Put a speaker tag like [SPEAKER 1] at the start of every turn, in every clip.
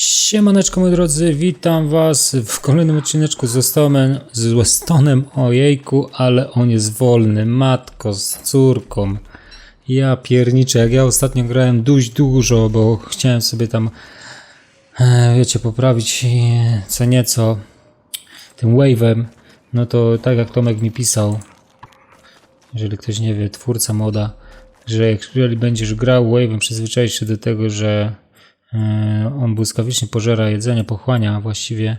[SPEAKER 1] Siemaneczko moi drodzy, witam was w kolejnym odcineczku z Westonem, z Westonem, ojejku, ale on jest wolny, matko z córką. Ja pierniczę, jak ja ostatnio grałem dość dużo, bo chciałem sobie tam, e, wiecie, poprawić e, co nieco tym wave'em, no to tak jak Tomek mi pisał, jeżeli ktoś nie wie, twórca moda, że jeżeli będziesz grał wave'em, przyzwyczaić się do tego, że on błyskawicznie pożera jedzenie, pochłania właściwie,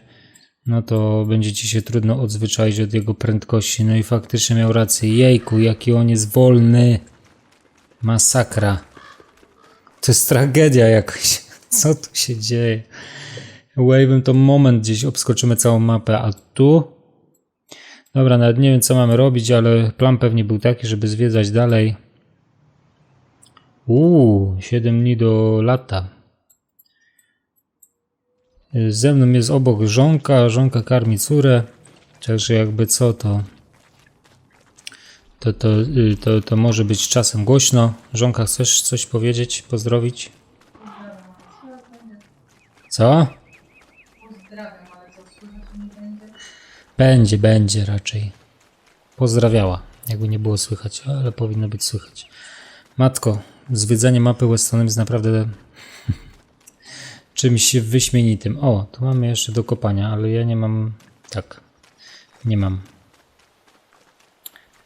[SPEAKER 1] no to będzie ci się trudno odzwyczaić od jego prędkości. No i faktycznie miał rację. Jejku, jaki on jest wolny. Masakra. To jest tragedia jakaś. Co tu się dzieje? Wave'em to moment gdzieś obskoczymy całą mapę, a tu Dobra, nawet nie wiem co mamy robić, ale plan pewnie był taki, żeby zwiedzać dalej. Uuu, 7 dni do lata. Ze mną jest obok żonka, żonka karmi córę, także jakby co to to, to, y, to, to może być czasem głośno. Żonka, chcesz coś powiedzieć, pozdrowić? Co? Będzie, będzie raczej. Pozdrawiała, jakby nie było słychać, ale powinno być słychać. Matko, zwiedzanie mapy Westonem jest naprawdę czymś wyśmienitym. O, tu mamy jeszcze do kopania, ale ja nie mam. Tak, nie mam.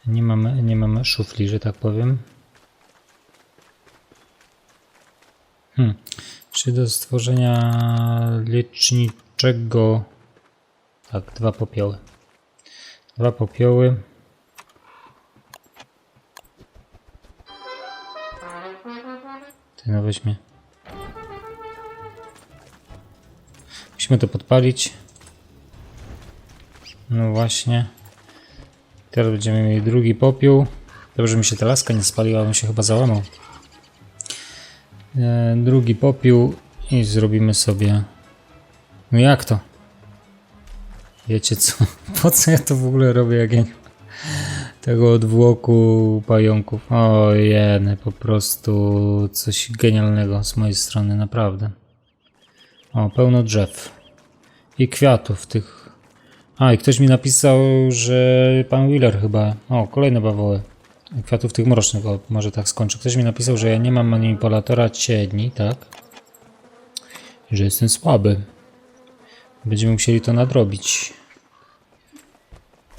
[SPEAKER 1] Nie mam, nie mam szufli, że tak powiem. Hmm. Czy do stworzenia leczniczego. Tak, dwa popioły. Dwa popioły. Ty no weźmie. Musimy to podpalić. No właśnie. Teraz będziemy mieli drugi popiół. Dobrze mi się ta laska nie spaliła, on się chyba załamał. E, drugi popiół i zrobimy sobie... No jak to? Wiecie co? Po co ja to w ogóle robię, jak ja nie tego odwłoku pająków? O jeny, po prostu coś genialnego z mojej strony, naprawdę. O, pełno drzew. I kwiatów tych. A, i ktoś mi napisał, że pan Wheeler chyba. O, kolejne bawoły. Kwiatów tych mrocznych, o, może tak skończę. Ktoś mi napisał, że ja nie mam manipulatora cieni, tak? Że jestem słaby. Będziemy musieli to nadrobić.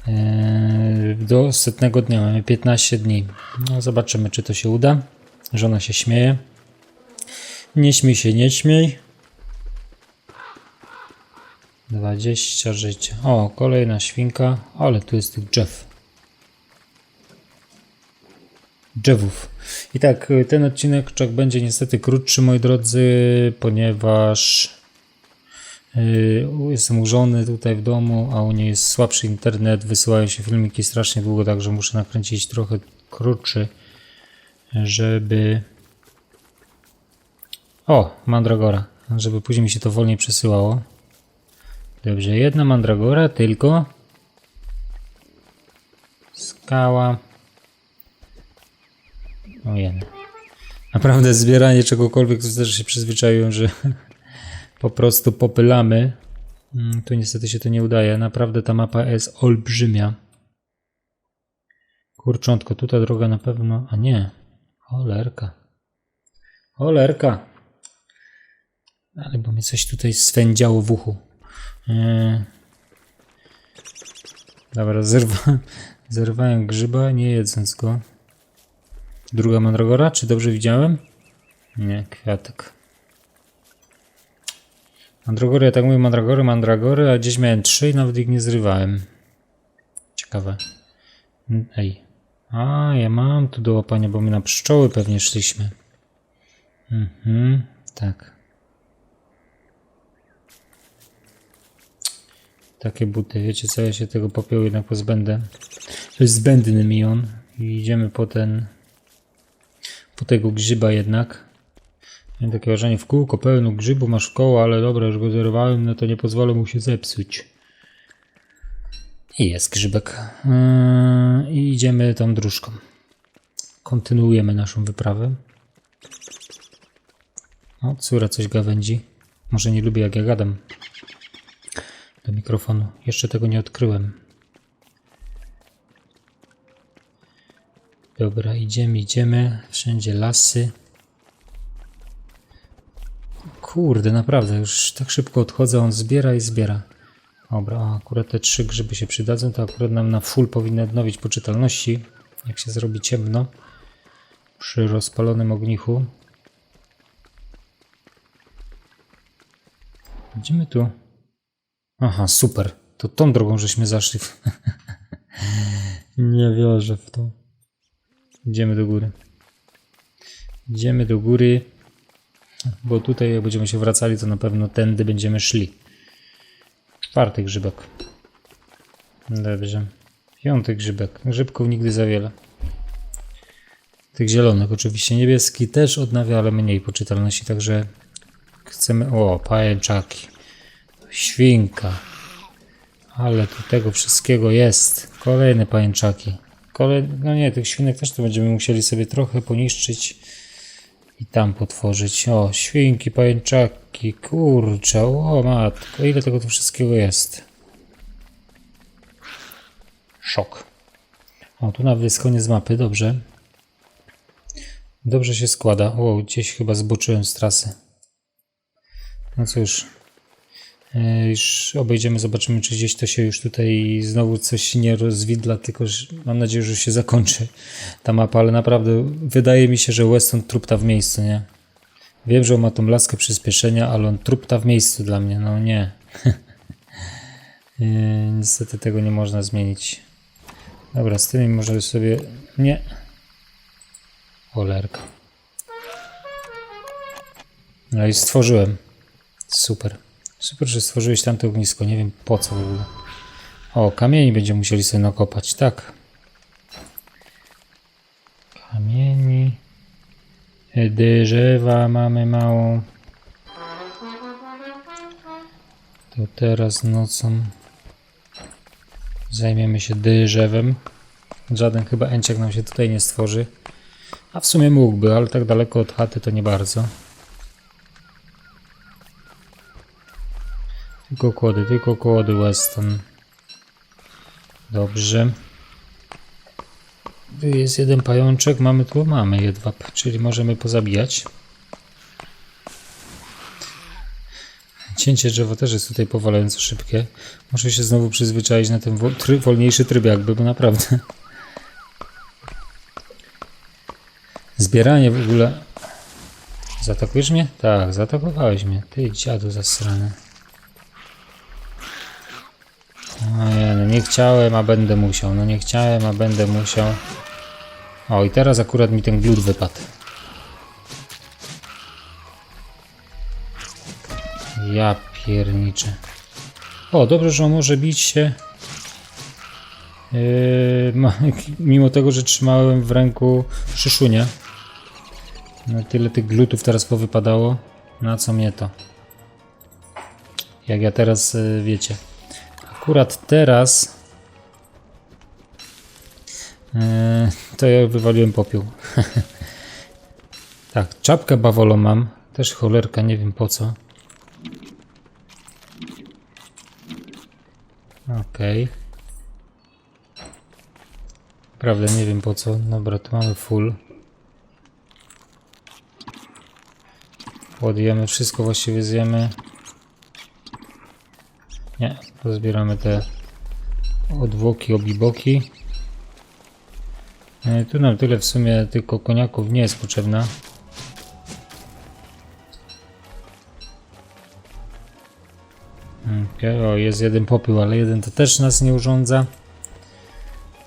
[SPEAKER 1] Eee, do setnego dnia mamy 15 dni. No, zobaczymy, czy to się uda. Żona się śmieje. Nie śmiej się, nie śmiej. 20 życia. O, kolejna świnka, ale tu jest tych drzew. Drzewów. I tak, y, ten odcinek będzie niestety krótszy, moi drodzy, ponieważ y, jestem u żony tutaj w domu, a u niej jest słabszy internet, wysyłają się filmiki strasznie długo, także muszę nakręcić trochę krótszy, żeby... O, mandragora, żeby później mi się to wolniej przesyłało. Dobrze, jedna mandragora tylko. Skała. Ojej. Naprawdę zbieranie czegokolwiek to też się przyzwyczaiłem, że po prostu popylamy. Mm, Tu niestety się to nie udaje. Naprawdę ta mapa jest olbrzymia. Kurczątko, tu ta droga na pewno... A nie. Cholerka. Cholerka. Ale bo mi coś tutaj swędziało w uchu. Eee. Dobra, zerwa, zerwałem grzyba, nie jedząc go. Druga mandragora, czy dobrze widziałem? Nie, kwiatek. Mandragory, ja tak mówię, mandragory, mandragory, a gdzieś miałem trzy i nawet ich nie zrywałem. Ciekawe. Ej. A, ja mam tu do łapania, bo my na pszczoły pewnie szliśmy. Mhm, tak. Takie buty, wiecie co, ja się tego popiołu jednak pozbędę. To jest zbędny mi on. I idziemy po ten... Po tego grzyba jednak. Miałem takie wrażenie, w kółko pełno grzybu masz koło, ale dobra, już go zerwałem, no to nie pozwolę mu się zepsuć. I jest grzybek. Yy, I idziemy tą dróżką. Kontynuujemy naszą wyprawę. O, córa coś gawędzi. Może nie lubię jak ja gadam do mikrofonu. Jeszcze tego nie odkryłem. Dobra, idziemy, idziemy. Wszędzie lasy. Kurde, naprawdę, już tak szybko odchodzę, on zbiera i zbiera. Dobra, akurat te trzy grzyby się przydadzą, to akurat nam na full powinny odnowić poczytalności, jak się zrobi ciemno przy rozpalonym ognichu. Idziemy tu. Aha, super. To tą drogą żeśmy zaszli. Nie wierzę w to. Idziemy do góry. Idziemy do góry. Bo tutaj jak będziemy się wracali, to na pewno tędy będziemy szli. Czwarty grzybek. Dobrze. Piąty grzybek. Grzybków nigdy za wiele. Tych zielonych oczywiście. Niebieski też odnawia, ale mniej poczytalności, także chcemy... O, pajęczaki. Świnka. Ale tu tego wszystkiego jest. Kolejne pajęczaki. Kolej... No nie, tych świnek też tu będziemy musieli sobie trochę poniszczyć i tam potworzyć. O, świnki, pajęczaki, kurczę, o matko, ile tego tu wszystkiego jest. Szok. O, tu nawet jest koniec mapy, dobrze. Dobrze się składa. O, gdzieś chyba zboczyłem z trasy. No cóż. E, Już obejdziemy, zobaczymy, czy gdzieś to się już tutaj znowu coś nie rozwidla, tylko mam nadzieję, że się zakończy ta mapa, ale naprawdę wydaje mi się, że Weston trupta w miejscu, nie? Wiem, że on ma tą laskę przyspieszenia, ale on trupta w miejscu dla mnie, no nie. E, Niestety tego nie można zmienić. Dobra, z tymi może sobie... Nie. Cholerka. No i stworzyłem. Super. Super, że stworzyłeś tamte ognisko. Nie wiem po co w ogóle. O, kamieni będziemy musieli sobie nakopać, tak. Kamieni. Drzewa mamy mało. To teraz nocą zajmiemy się drzewem. Żaden chyba enciak nam się tutaj nie stworzy. A w sumie mógłby, ale tak daleko od chaty to nie bardzo. Tylko kłody, tylko kłody Weston. Dobrze. Jest jeden pajączek, mamy tu, mamy jedwab, czyli możemy pozabijać. Cięcie drzewa też jest tutaj powalająco szybkie. Muszę się znowu przyzwyczaić na ten wolniejszy tryb jakby, bo naprawdę. Zbieranie w ogóle... Zaatakujesz mnie? Tak, zaatakowałeś mnie. Ty dziadu zasrany. Ojej, no nie chciałem, a będę musiał. No nie chciałem, a będę musiał. O, i teraz akurat mi ten glut wypadł. Ja pierniczę. O, dobrze, że on może bić się. Yy, mimo tego, że trzymałem w ręku szyszunię. No tyle tych glutów teraz powypadało. Na co mnie to? Jak ja teraz, yy, wiecie. Akurat teraz yy, to ja wywaliłem popiół. tak, czapkę bawolą mam. Też cholerka, nie wiem po co. Okej. Prawda, nie wiem po co. Dobra, tu mamy full. Ładujemy wszystko, właściwie zjemy. Nie, pozbieramy te odwłoki, obiboki. E, Tu nam tyle w sumie tylko koniaków nie jest potrzebna. Okej, o jest jeden popiół, ale jeden to też nas nie urządza.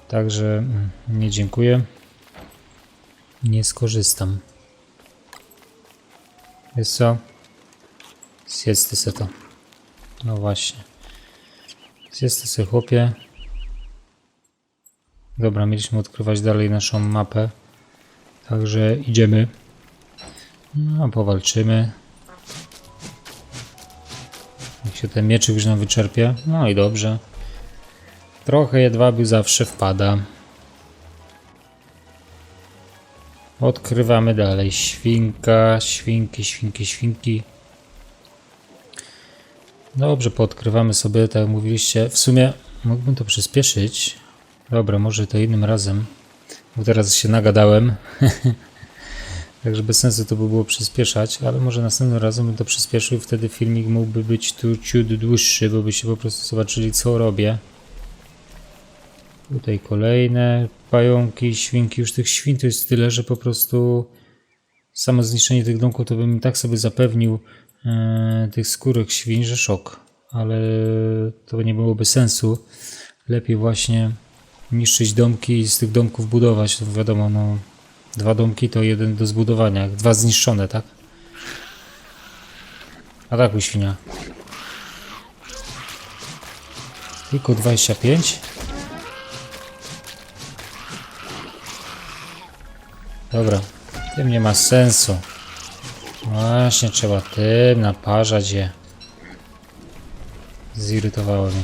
[SPEAKER 1] Także mm, nie dziękuję. Nie skorzystam. Jest co? Zjedz ty se to. No właśnie. Ty se chłopie. Dobra, mieliśmy odkrywać dalej naszą mapę. Także idziemy. No, powalczymy. Jak się ten mieczyk już nam wyczerpie. No i dobrze. Trochę jedwabiu zawsze wpada. Odkrywamy dalej. Świnka, świnki, świnki, świnki. Dobrze, poodkrywamy sobie, tak jak mówiliście. W sumie mógłbym to przyspieszyć. Dobra, może to innym razem. Bo teraz się nagadałem. Także bez sensu to by było przyspieszać, ale może następnym razem bym to przyspieszył i wtedy filmik mógłby być tu ciut dłuższy, bo byście po prostu zobaczyli co robię. Tutaj kolejne pająki, świnki. Już tych świn to jest tyle, że po prostu samo zniszczenie tych domków to bym i tak sobie zapewnił tych skórek świń, że szok. Ale to nie byłoby sensu. Lepiej właśnie niszczyć domki i z tych domków budować. To wiadomo, no dwa domki to jeden do zbudowania, dwa zniszczone, tak? Atakuj świnia. Tylko 25. Dobra, tym nie ma sensu. Właśnie trzeba tym naparzać je. Zirytowało mnie.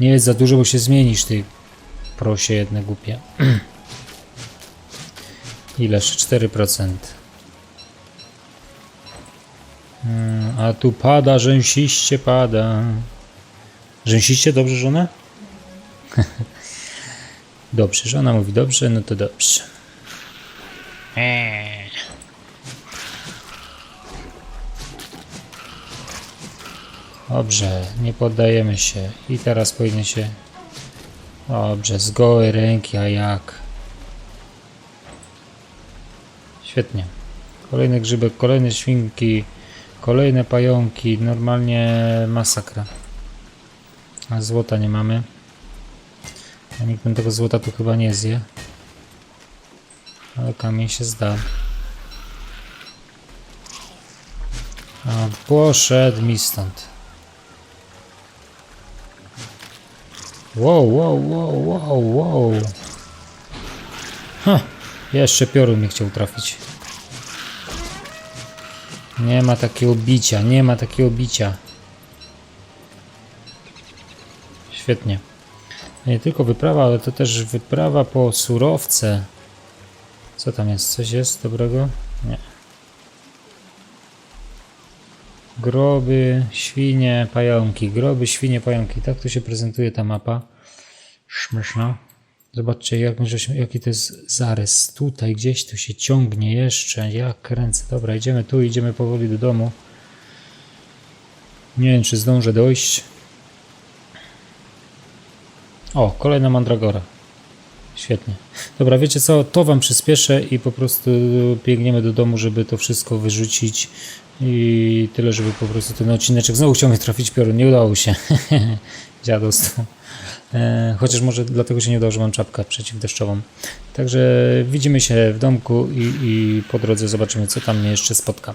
[SPEAKER 1] Nie jest za dużo, bo się zmienisz, ty prosie jedne głupie. Ileż? 4%. Hmm, a tu pada, rzęsiście pada. Rzęsiście dobrze, żona? Dobrze, żona mówi dobrze, no to dobrze. Eee. Dobrze, nie poddajemy się. I teraz powinien się... Dobrze, z gołej ręki, a jak? Świetnie. Kolejny grzybek, kolejne świnki, kolejne pająki. Normalnie masakra. A złota nie mamy. A nikt nam tego złota tu chyba nie zje. Ale kamień się zda. A poszedł mi stąd. Wow, wow, wow, wow, wow. Ha, jeszcze piorun mnie chciał trafić. Nie ma takiego bicia, nie ma takiego bicia. Świetnie. Nie tylko wyprawa, ale to też wyprawa po surowce. Co tam jest? Coś jest dobrego? Nie. Groby, świnie, pająki. Groby, świnie, pająki. Tak to się prezentuje ta mapa. Śmieszna. Zobaczcie, jak, jaki to jest zarys. Tutaj gdzieś tu się ciągnie jeszcze. Jak kręcę. Dobra, idziemy tu, idziemy powoli do domu. Nie wiem, czy zdążę dojść. O, kolejna mandragora. Świetnie. Dobra, wiecie co, to wam przyspieszę i po prostu biegniemy do domu, żeby to wszystko wyrzucić i tyle, żeby po prostu ten odcineczek znowu chciał mnie trafić piorun, nie udało się. Dziadostwo. E, chociaż może dlatego się nie udało, że mam czapkę przeciwdeszczową. Także widzimy się w domku i, i po drodze zobaczymy, co tam mnie jeszcze spotka.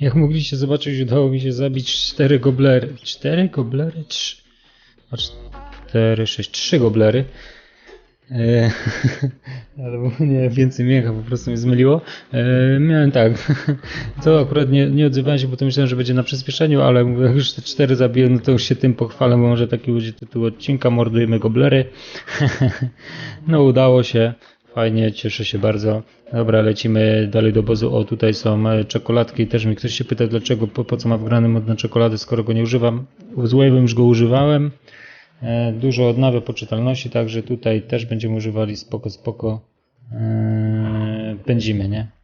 [SPEAKER 1] Jak mogliście zobaczyć, udało mi się zabić cztery goblery. Cztery goblery? Trzy. O, cztery, sześć, trzy goblery. E, albo nie, więcej mięcha, po prostu mnie zmyliło. E, miałem tak, to akurat nie, nie odzywałem się, bo to myślałem, że będzie na przyspieszeniu, ale jak już te cztery zabiłem, no to już się tym pochwalę, bo może taki będzie tytuł odcinka, mordujemy goblery. no udało się. Fajnie, cieszę się bardzo. Dobra, lecimy dalej do obozu. O, tutaj są e, czekoladki. Też mi ktoś się pyta, dlaczego, po, po co ma wgrany mod na czekoladę, skoro go nie używam. Z Wave'em już go używałem. E, dużo odnawia poczytalności, także tutaj też będziemy używali spoko, spoko. E, pędzimy, nie?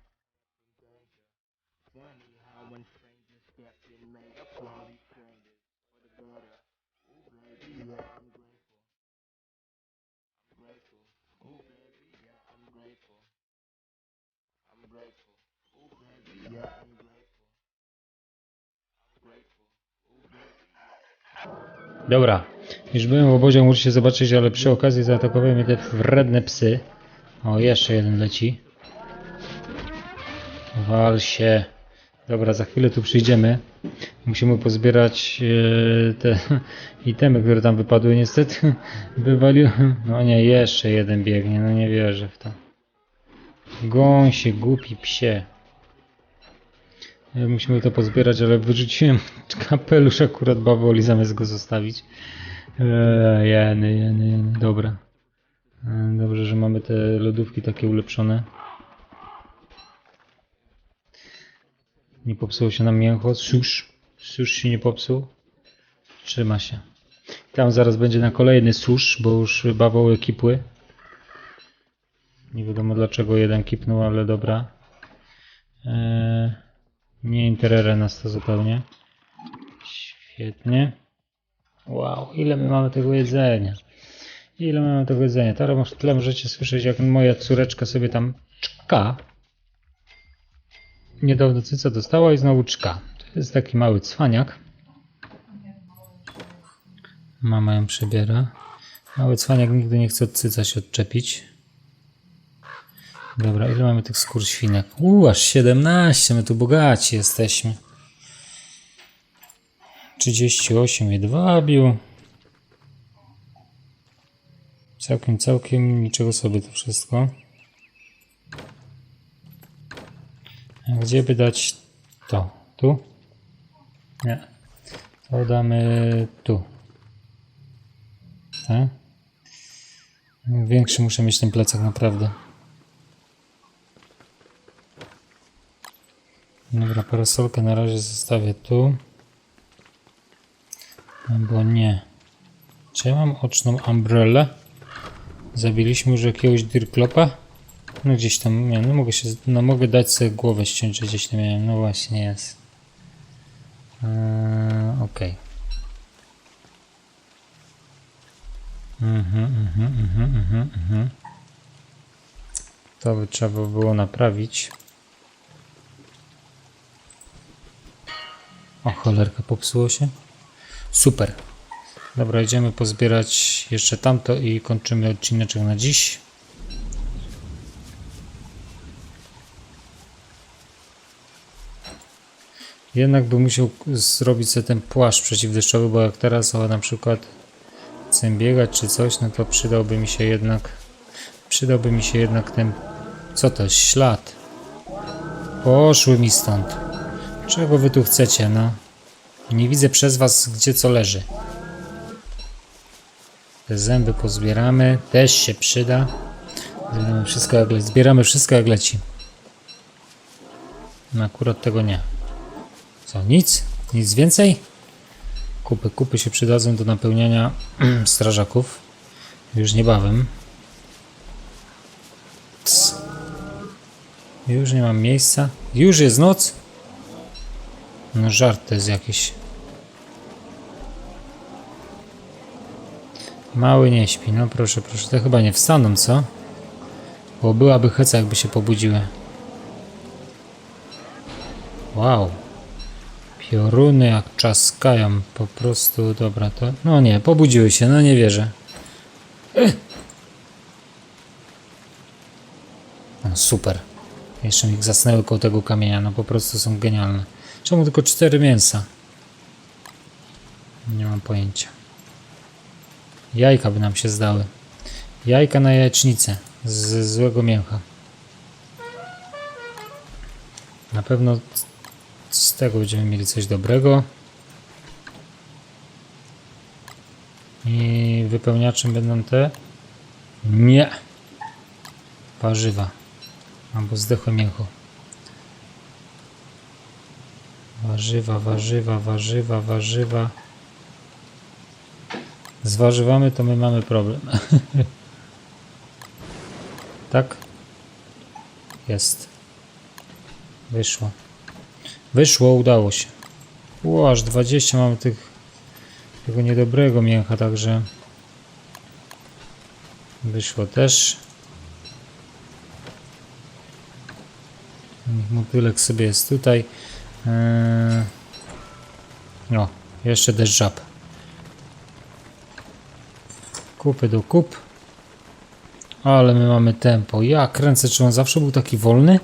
[SPEAKER 1] Dobra, już byłem w obozie, musicie zobaczyć, ale przy okazji zaatakowały mnie te wredne psy. O, jeszcze jeden leci. Wal się. Dobra, za chwilę tu przyjdziemy. Musimy pozbierać e, te itemy, które tam wypadły. Niestety wywaliłem. No nie, jeszcze jeden biegnie. No nie wierzę w to. Gąsie, głupi psie. E, Musimy to pozbierać, ale wyrzuciłem kapelusz akurat bawoli zamiast go zostawić. Eee, jeny, jeny, jeny. Dobra. E, Dobrze, że mamy te lodówki takie ulepszone. Nie popsuło się nam mięcho. Susz. Susz się nie popsuł. Trzyma się. Tam zaraz będzie na kolejny susz, bo już bawoły kipły. Nie wiadomo dlaczego jeden kipnął, ale dobra. Eee, nie interesuje nas to zupełnie. Świetnie. Wow, ile my mamy tego jedzenia. Ile mamy tego jedzenia. Teraz w możecie słyszeć, jak moja córeczka sobie tam czka. Niedawno cyca dostała i znowu czka. To jest taki mały cwaniak. Mama ją przebiera. Mały cwaniak nigdy nie chce od cyca się odczepić. Dobra, ile mamy tych skór świnek? Uuu, aż 17, my tu bogaci jesteśmy. 38 jedwabiu. Całkiem, całkiem niczego sobie to wszystko. Gdzie by dać to? Tu? Nie. To damy tu. Tak? Większy muszę mieć ten plecak naprawdę. Dobra, parasolkę na razie zostawię tu. Albo nie. Czy ja mam oczną umbrellę? Zabiliśmy już jakiegoś dirklopa? No gdzieś tam miałem, no mogę się, no mogę dać sobie głowę ściąć, że gdzieś tam miałem, no właśnie jest. Eee, Okej. Mhm, mhm, mhm, mhm, mhm. To by trzeba było naprawić. O cholerka, popsuło się. Super. Dobra, idziemy pozbierać jeszcze tamto i kończymy odcineczek na dziś. Jednak bym musiał zrobić sobie ten płaszcz przeciwdeszczowy, bo jak teraz o, na przykład chcę biegać czy coś, no to przydałby mi się jednak przydałby mi się jednak ten co to? Ślad. Poszły mi stąd. Czego wy tu chcecie, no? Nie widzę przez was, gdzie co leży. Te zęby pozbieramy. Też się przyda. Zbieramy wszystko jak leci. Zbieramy wszystko jak leci. No akurat tego nie. Co, nic? Nic więcej? Kupy, kupy się przydadzą do napełniania strażaków. Już niebawem. Cs. Już nie mam miejsca. Już jest noc. No żart to jest jakiś. Mały nie śpi, no proszę, proszę. To chyba nie wstaną, co? Bo byłaby heca, jakby się pobudziły. Wow. Pioruny jak czaskają. Po prostu, dobra, to... No nie, pobudziły się, no nie wierzę. No super. Jeszcze mi zasnęły koło tego kamienia, no po prostu są genialne. Czemu tylko cztery mięsa? Nie mam pojęcia. Jajka by nam się zdały. Jajka na jajecznicę z złego mięcha. Na pewno z tego będziemy mieli coś dobrego. I wypełniaczem będą te? Nie. Warzywa. Albo zdechłe mięcho. Warzywa, warzywa, warzywa, warzywa. Z warzywami to my mamy problem. tak? Jest. Wyszło. Wyszło, udało się. Ło, aż 20 mamy tych tego niedobrego mięcha, także wyszło też. Motylek sobie jest tutaj. Eee... O, jeszcze też żab. Kupy do kup. Ale my mamy tempo. Ja kręcę, czy on zawsze był taki wolny?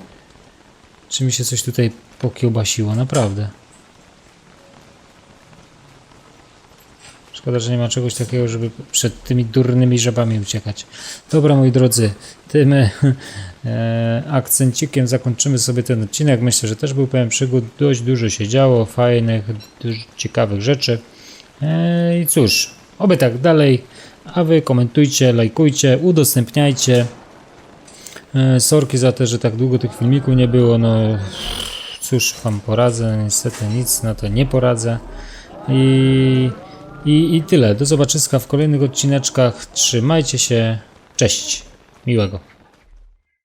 [SPEAKER 1] Czy mi się coś tutaj pokiełbasiło? Naprawdę. Szkoda, że nie ma czegoś takiego, żeby przed tymi durnymi żabami uciekać. Dobra, moi drodzy, tym e, akcencikiem zakończymy sobie ten odcinek. Myślę, że też był pełen przygód. Dość dużo się działo, fajnych, ciekawych rzeczy. E, I cóż, oby tak dalej. A wy komentujcie, lajkujcie, udostępniajcie. E, sorki za to, że tak długo tych filmików nie było. No cóż wam poradzę, niestety nic na to nie poradzę. I, i, i tyle. Do zobaczyska w kolejnych odcineczkach. Trzymajcie się. Cześć. Miłego.